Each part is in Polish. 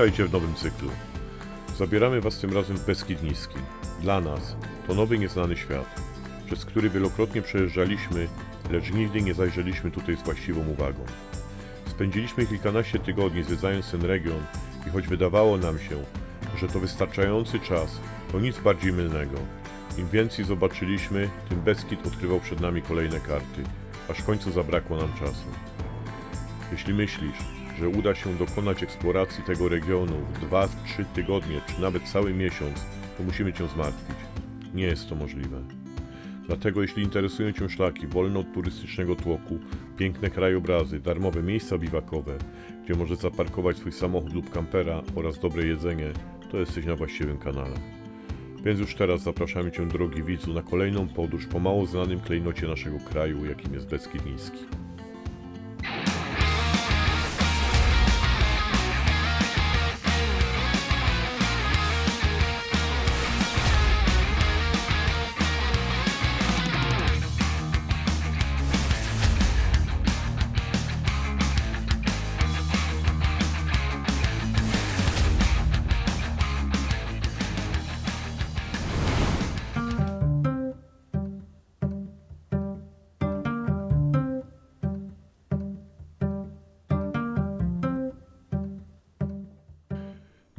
Witajcie w nowym cyklu. Zabieramy Was tym razem w Beskid Niski. Dla nas to nowy, nieznany świat, przez który wielokrotnie przejeżdżaliśmy, lecz nigdy nie zajrzeliśmy tutaj z właściwą uwagą. Spędziliśmy kilkanaście tygodni zwiedzając ten region i choć wydawało nam się, że to wystarczający czas, to nic bardziej mylnego. Im więcej zobaczyliśmy, tym Beskid odkrywał przed nami kolejne karty, aż w końcu zabrakło nam czasu. Jeśli myślisz, że uda się dokonać eksploracji tego regionu w 2-3 tygodnie, czy nawet cały miesiąc, to musimy Cię zmartwić. Nie jest to możliwe. Dlatego jeśli interesują Cię szlaki wolne od turystycznego tłoku, piękne krajobrazy, darmowe miejsca biwakowe, gdzie możesz zaparkować swój samochód lub kampera oraz dobre jedzenie, to jesteś na właściwym kanale. Więc już teraz zapraszamy Cię, drogi widzu, na kolejną podróż po mało znanym klejnocie naszego kraju, jakim jest Beskid Niski.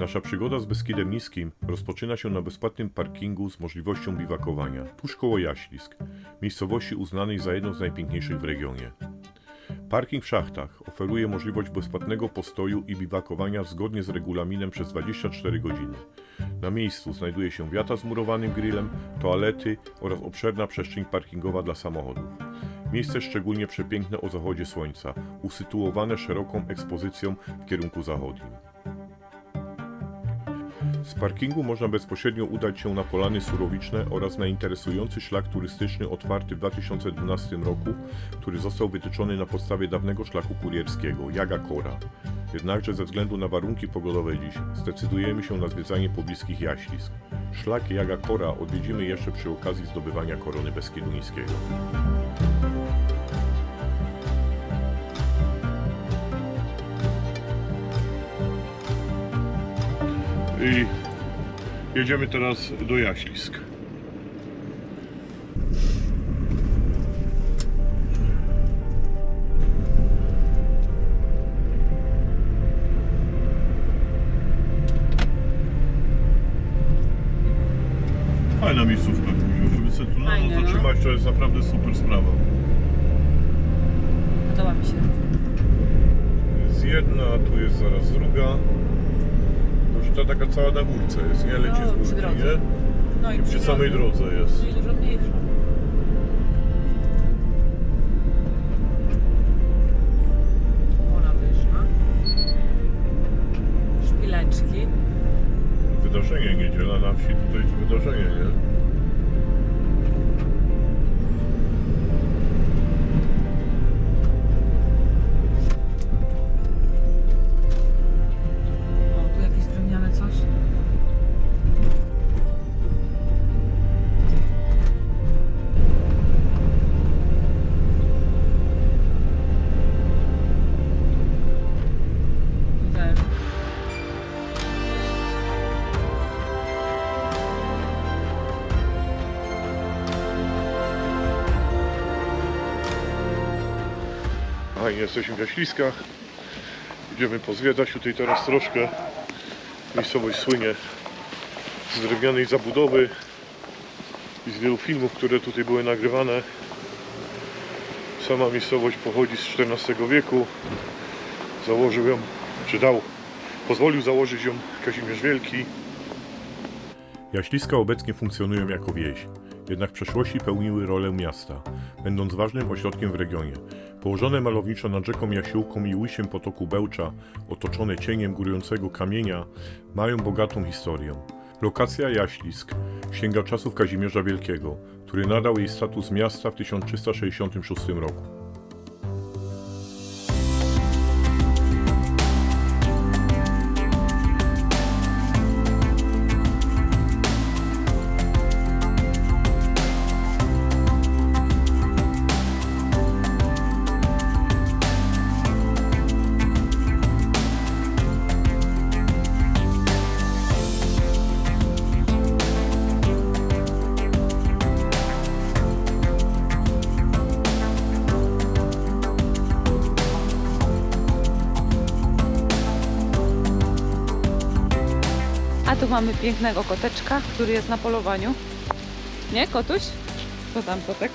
Nasza przygoda z Beskidem Niskim rozpoczyna się na bezpłatnym parkingu z możliwością biwakowania, tuż koło Jaślisk, miejscowości uznanej za jedną z najpiękniejszych w regionie. Parking w szachtach oferuje możliwość bezpłatnego postoju i biwakowania zgodnie z regulaminem przez 24 godziny. Na miejscu znajduje się wiata z murowanym grillem, toalety oraz obszerna przestrzeń parkingowa dla samochodów. Miejsce szczególnie przepiękne o zachodzie słońca, usytuowane szeroką ekspozycją w kierunku zachodnim. Z parkingu można bezpośrednio udać się na Polany Surowiczne oraz na interesujący szlak turystyczny otwarty w 2012 roku, który został wytyczony na podstawie dawnego szlaku kurierskiego, Jaga Kora. Jednakże ze względu na warunki pogodowe dziś zdecydujemy się na zwiedzanie pobliskich Jaślisk. Szlak Jaga Kora odwiedzimy jeszcze przy okazji zdobywania korony Beskidu Niskiego. I jedziemy teraz do Jaślisk. Fajna miejscówka, żeby sobie tu na Fajne, noc no. zatrzymać, to jest naprawdę super sprawa. Podoba mi się. Jest jedna, tu jest zaraz druga. To taka cała na górce jest, nie? Leci No, z przy górki, drodze. nie? No I przy samej drodze. drodze jest. No i dużo mniejsza. Ona wyszła. Szpileczki. Wydarzenie niedziela na wsi, tutaj jest wydarzenie, nie? Fajnie, jesteśmy w Jaśliskach. Idziemy pozwiedzać tutaj teraz troszkę. Miejscowość słynie z drewnianej zabudowy i z wielu filmów, które tutaj były nagrywane. Sama miejscowość pochodzi z XIV wieku. Założył ją, czy dał, pozwolił założyć ją Kazimierz Wielki. Jaśliska obecnie funkcjonują jako wieś, jednak w przeszłości pełniły rolę miasta, będąc ważnym ośrodkiem w regionie. Położone malowniczo nad rzeką Jasiłką i łysiem potoku Bełcza, otoczone cieniem górującego kamienia, mają bogatą historię. Lokacja Jaślisk sięga czasów Kazimierza Wielkiego, który nadał jej status miasta w 1366 roku. Tu mamy pięknego koteczka, który jest na polowaniu. Nie, kotuś? Co tam, kotek?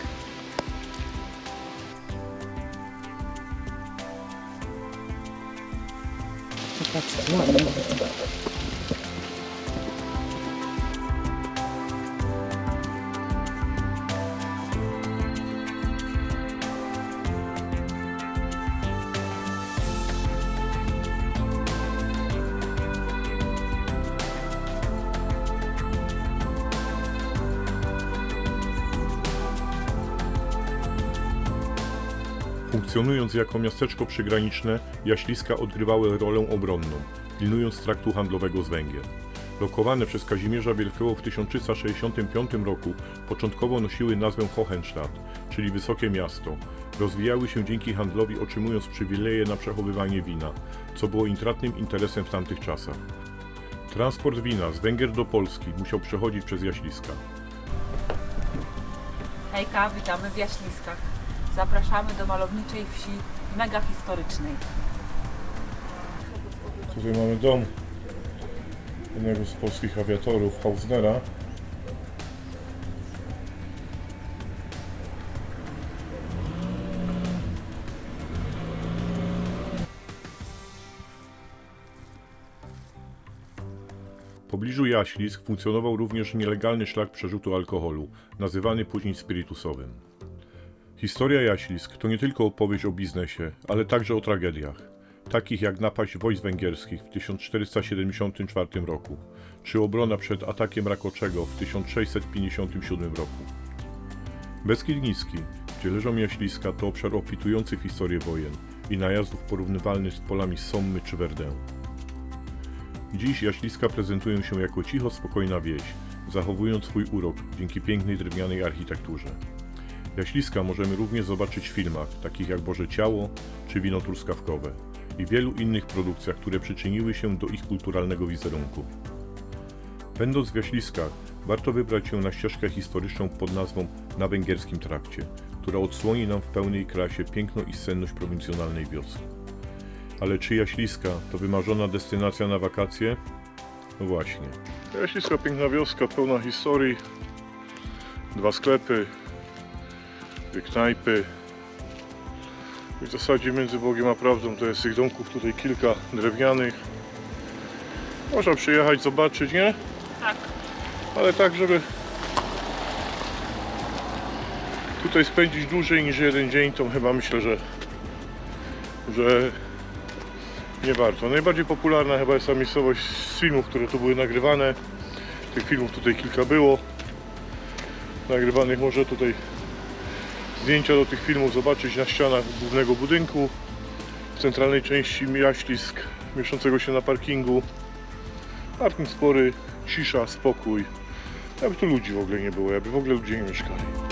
Funkcjonując jako miasteczko przygraniczne, Jaśliska odgrywały rolę obronną, pilnując traktu handlowego z Węgier. Lokowane przez Kazimierza Wielkiego w 1365 roku początkowo nosiły nazwę Hohenstadt, czyli Wysokie Miasto. Rozwijały się dzięki handlowi otrzymując przywileje na przechowywanie wina, co było intratnym interesem w tamtych czasach. Transport wina z Węgier do Polski musiał przechodzić przez Jaśliska. Hejka, witamy w Jaśliskach. Zapraszamy do malowniczej wsi mega historycznej. Tutaj mamy dom jednego z polskich awiatorów, Hausnera. W pobliżu Jaślisk funkcjonował również nielegalny szlak przerzutu alkoholu, nazywany później spirytusowym. Historia Jaślisk to nie tylko opowieść o biznesie, ale także o tragediach, takich jak napaść wojsk węgierskich w 1474 roku, czy obrona przed atakiem Rakoczego w 1657 roku. Beskid Niski, gdzie leżą Jaśliska, to obszar obfitujący w historię wojen i najazdów porównywalny z polami Sommy czy Verdun. Dziś Jaśliska prezentują się jako cicho spokojna wieś, zachowując swój urok dzięki pięknej drewnianej architekturze. Jaśliska możemy również zobaczyć w filmach, takich jak Boże Ciało czy Wino Truskawkowe i wielu innych produkcjach, które przyczyniły się do ich kulturalnego wizerunku. Będąc w Jaśliskach, warto wybrać się na ścieżkę historyczną pod nazwą Na Węgierskim Trakcie, która odsłoni nam w pełnej krasie piękno i senność prowincjonalnej wioski. Ale czy Jaśliska to wymarzona destynacja na wakacje? No właśnie. Jaśliska piękna wioska, pełna historii. Dwa sklepy, dwie knajpy. I w zasadzie między Bogiem a prawdą to jest tych domków tutaj kilka drewnianych. Można przyjechać, zobaczyć, nie? Tak. Ale tak, żeby tutaj spędzić dłużej niż jeden dzień, to chyba myślę, że, że nie warto. Najbardziej popularna chyba jest ta miejscowość z filmów, które tu były nagrywane. Tych filmów tutaj kilka było. Nagrywanych może tutaj zdjęcia do tych filmów zobaczyć na ścianach głównego budynku w centralnej części Jaślisk, mieszczącego się na parkingu. Parking spory, cisza, spokój. Jakby tu ludzi w ogóle nie było, jakby w ogóle ludzie nie mieszkali.